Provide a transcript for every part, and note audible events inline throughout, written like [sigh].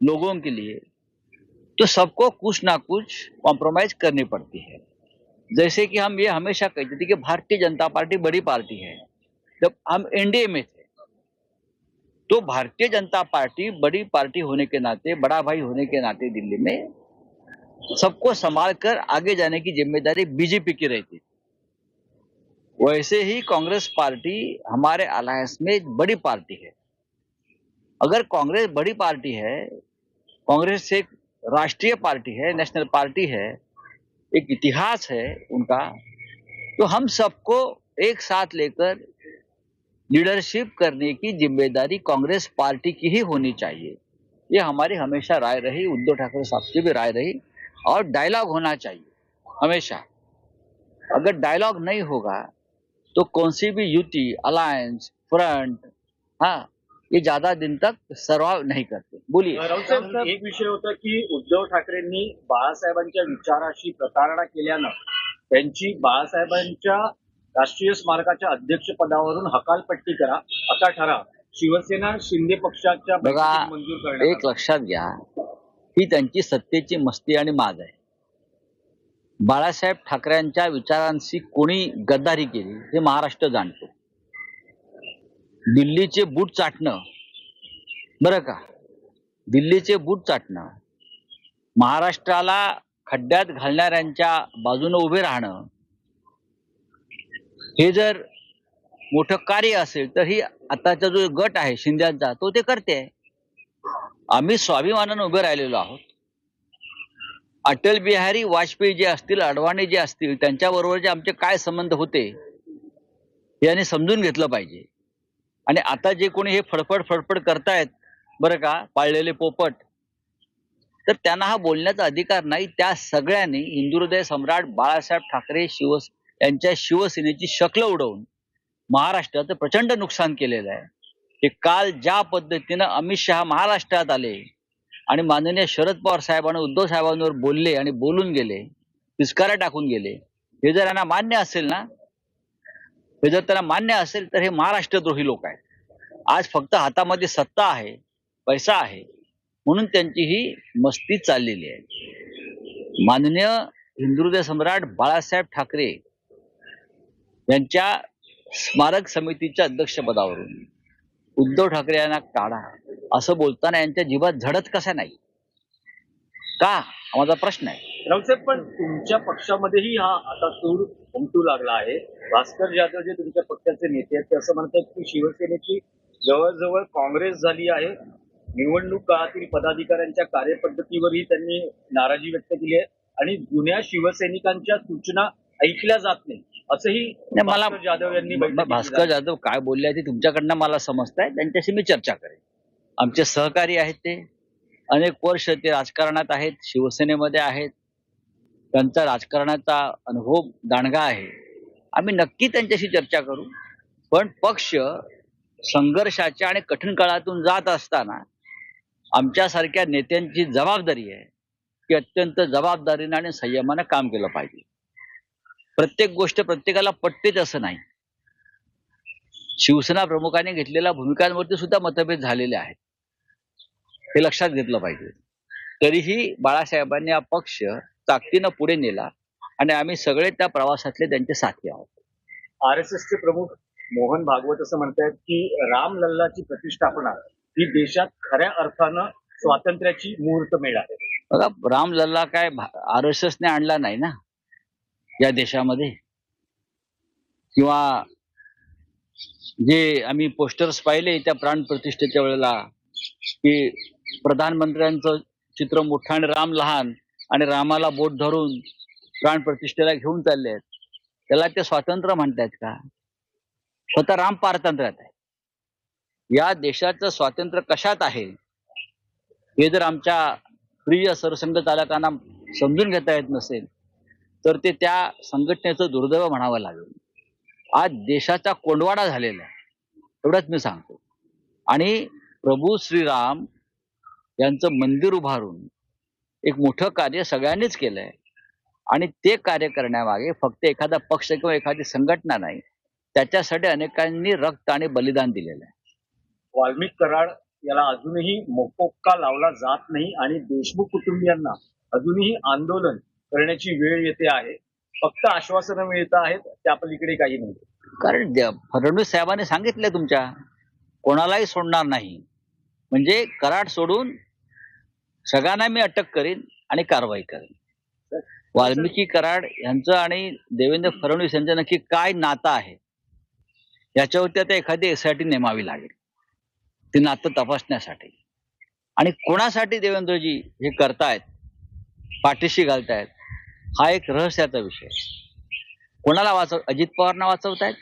लोगों के लिए तो सबको कुछ ना कुछ कॉम्प्रोमाइज करनी पड़ती है। जैसे कि हम ये हमेशा कहते थे कि भारतीय जनता पार्टी बड़ी पार्टी है। जब हम एनडीए में थे तो भारतीय जनता पार्टी बड़ी पार्टी होने के नाते, बड़ा भाई होने के नाते दिल्ली में सबको संभाल कर आगे जाने की ज़िम्मेदारी बीजेपी की रहती थी। वैसे ही कांग्रेस पार्टी हमारे अलायंस में बड़ी पार्टी है। अगर कांग्रेस बड़ी पार्टी है कांग्रेस एक राष्ट्रीय पार्टी है, नेशनल पार्टी है, एक इतिहास है उनका तो हम सबको एक साथ लेकर लीडरशिप करने की ज़िम्मेदारी कांग्रेस पार्टी की ही होनी चाहिए। ये हमारी हमेशा राय रही, उद्धव ठाकरे साहब की भी राय रही, और डायलॉग होना चाहिए, हमेशा। अगर डायलॉग नहीं होगा तो कौन सी भी युति अलायंस फ्रंट हाँ ये ज्यादा दिन तक सर्वाइव नहीं करते। बोलिए। राऊत एक विषय होता की उद्धव ठाकरेंनी बाळासाहेबांच्या विचाराशी प्रतारणा केल्यानं त्यांची बाळासाहेबांच्या राष्ट्रीय स्मारकाच्या अध्यक्षपदावरून हकालपट्टी करा असा ठराव शिवसेना शिंदे पक्षाच्या बघा मंजूर करण्यात एक लक्षात घ्या ही त्यांची सत्तेची मस्ती आणि माज आहे. बाळासाहेब ठाकरेंच्या विचारांशी कोणी गद्दारी केली हे महाराष्ट्र जाणतो. दिल्लीचे बूट चाटणं. बरं का? दिल्लीचे बूट चाटणं. महाराष्ट्राला खड्ड्यात घालणाऱ्यांच्या बाजूनं उभे राहणं. हे जर मोठं कार्य असेल तर ही आताचा जो गट आहे शिंद्यांचा तो ते करते. आम्ही स्वाभिमानानं उभे राहिलेलो आहोत. अटल बिहारी वाजपेयी जे असतील अडवाणी जे असतील त्यांच्याबरोबरचे आमचे काय संबंध होते याने समजून घेतलं पाहिजे. आणि आता जे कोणी हे फडफड फडफड करतायत बरं का पाळलेले पोपट तर त्यांना हा बोलण्याचा अधिकार नाही. त्या सगळ्यांनी हिंदुहृदय सम्राट बाळासाहेब ठाकरे शिव यांच्या शिवसेनेची शक्ल उडवून महाराष्ट्राचं प्रचंड नुकसान केलेलं आहे. ते काल ज्या पद्धतीनं अमित शहा महाराष्ट्रात आले आणि माननीय शरद पवार साहेबांना उद्धव साहेबांवर बोलले आणि बोलून गेले पिचकारा टाकून गेले हे जर यांना मान्य असेल ना हे जर त्यांना मान्य असेल तर हे महाराष्ट्रद्रोही लोक आहेत. आज फक्त हातामध्ये सत्ता आहे पैसा आहे म्हणून त्यांची ही मस्ती चाललेली आहे. माननीय हिंदुहृदय सम्राट बाळासाहेब ठाकरे यांच्या स्मारक समितीच्या अध्यक्षपदावरून उद्धव ठाकरे यांना काढा असं बोलताना यांच्या जीवात झडत कसा नाही? का? हा माझा प्रश्न आहे. राऊत साहेब पण तुमच्या पक्षामध्येही हा आता सूर उमटू लागला आहे. भास्कर जाधव जे तुमच्या पक्षाचे नेते आहेत ते असं म्हणतात की शिवसेनेची जवळजवळ काँग्रेस झाली आहे. निवडणूक काळातील पदाधिकाऱ्यांच्या कार्यपद्धतीवरही त्यांनी नाराजी व्यक्त केली आहे. आणि जुन्या शिवसैनिकांच्या सूचना ऐकल्या जात नाही. असंही मला जाधव यांनी भास्कर. जाधव काय बोलले ते तुमच्याकडनं मला समजताय. त्यांच्याशी मी चर्चा करेन. आमचे सहकारी आहेत ते. अनेक वर्ष ते राजकारणात आहेत शिवसेनेमध्ये आहेत. त्यांचा राजकारणाचा अनुभव दांडगा आहे. आम्ही नक्की त्यांच्याशी चर्चा करू. पण पक्ष संघर्षाच्या आणि कठीण काळातून जात असताना आमच्यासारख्या नेत्यांची जबाबदारी आहे की अत्यंत जबाबदारीने आणि संयमानं काम केलं पाहिजे. प्रत्येक गोष्ट प्रत्येकाला पटतेच असं नाही. शिवसेना प्रमुखांनी घेतलेल्या भूमिकांवरती सुद्धा मतभेद झालेले आहेत. हे लक्षात घेतलं पाहिजे. तरीही बाळासाहेबांनी हा पक्ष ताकदीनं पुढे नेला आणि आम्ही सगळे त्या प्रवासातले त्यांचे साथी आहोत. आर एस चे प्रमुख मोहन भागवत असं म्हणतायत की रामलल्लाची प्रतिष्ठापना ही देशात खऱ्या अर्थानं स्वातंत्र्याची मुहूर्तमेढ आहे बघा राम लल्ला काय आर एस एसने आणला नाही ना? या देशामध्ये? किंवा जे आम्ही पोस्टर्स पाहिले त्या प्राण प्रतिष्ठेच्या वेळेला की प्रधानमंत्र्यांचं चित्र मोठं आणि राम लहान आणि रामाला बोट धरून प्राण प्रतिष्ठेला घेऊन चालले आहेत. त्याला ते स्वातंत्र्य म्हणतायत का? स्वतः राम पारतंत्र्यात आहे या देशाचं स्वातंत्र्य कशात आहे? हे जर आमच्या प्रिय सरसंघ चालकांना समजून घेता येत नसेल तर ते त्या संघटनेचं दुर्दैव म्हणावं लागेल. आज देशाचा कोंडवाडा झालेला आहे. एवढंच मी सांगतो. आणि प्रभू श्रीराम यांचं मंदिर उभारून एक मोठं कार्य सगळ्यांनीच केलंय. आणि ते कार्य करण्यामागे फक्त एखादा पक्ष किंवा एखादी संघटना नाही त्याच्यासाठी अनेकांनी रक्त आणि बलिदान दिलेलं आहे. वाल्मिक कराड याला अजूनही मोकोक्का लावला जात नाही आणि देशमुख कुटुंबियांना अजूनही आंदोलन करण्याची वेळ येते आहे. फक्त आश्वासनं मिळत आहेत त्या पलीकडे काही नाही. कारण फडणवीस साहेबांनी सांगितलं तुमच्या कोणालाही सोडणार नाही. म्हणजे कराड सोडून सगळ्यांना मी अटक करीन आणि कारवाई करेन. वाल्मिकी कराड यांचं आणि देवेंद्र फडणवीस यांचं नक्की काय नातं आहे? याच्यावरती आता एखादी एसआयटी नेमावी लागेल. ते नातं तपासण्यासाठी. आणि कोणासाठी देवेंद्रजी हे करतायत पाठीशी घालतायत हा एक रहस्याचा विषय. कोणाला वाचव अजित पवारना वाचवतायत?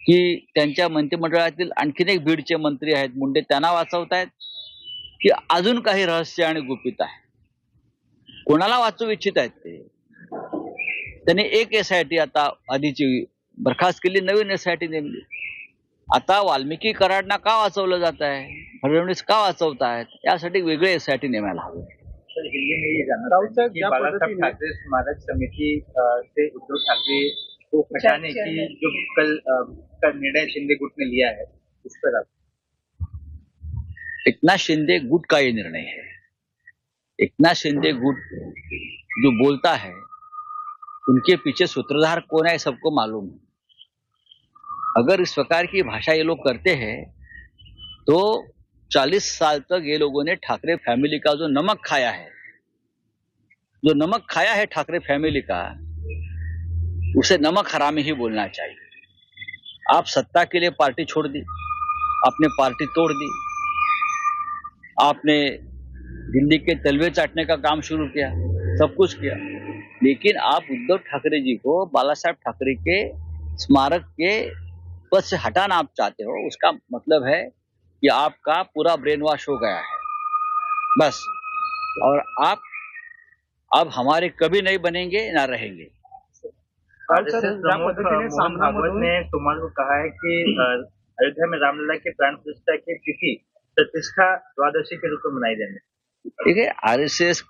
की त्यांच्या मंत्रिमंडळातील आणखीन एक बीडचे मंत्री आहेत मुंडे त्यांना वाचवतायत? की अजून काही रहस्य आणि गुपित आहे. कोणाला वाचवू इच्छित आहेत ते? त्यांनी एक एस आय टी आता आधीची बरखास्त केली नवीन एस आय टी नेमली. आता वाल्मिकी कराडना का वाचवलं जात आहे फडणवीस का वाचवत आहेत यासाठी वेगळे एस आय टी नेमायला हवे. स्मारक समिति से उद्धव ठाकरे को जो कल का निर्णय शिंदे गुट ने लिया है उस पर आप एकनाथ शिंदे गुट का ये निर्णय है। एकनाथ शिंदे गुट जो बोलता है, उनके पीछे सूत्रधार कौन है सबको मालूम है। अगर इस प्रकार की भाषा ये लोग करते हैं तो 40 साल तक ये लोगों ने ठाकरे फैमिली का जो नमक खाया है, जो नमक खाया है ठाकरे फैमिली का, उसे नमक हरामी ही बोलना चाहिए। आप सत्ता के लिए पार्टी छोड़ दी, आपने पार्टी तोड़ दी आपने दिल्ली के तलवे चाटने का काम शुरू किया सब कुछ किया। लेकिन आप उद्धव ठाकरे जी को बाला साहब ठाकरे के स्मारक के पद से हटाना आप चाहते हो उसका मतलब है कि आपका पूरा ब्रेन वॉश हो गया है। बस। और आप अब हमारे कभी नहीं बनेंगे ना रहेंगे। भागवत ने को कहा है कि [clears throat] अयोध्या में रामलला के प्राण प्रतिष्ठा के तिथि प्रतिष्ठा द्वादशी के रूप में मनाई जाने ठीक है आर एस एस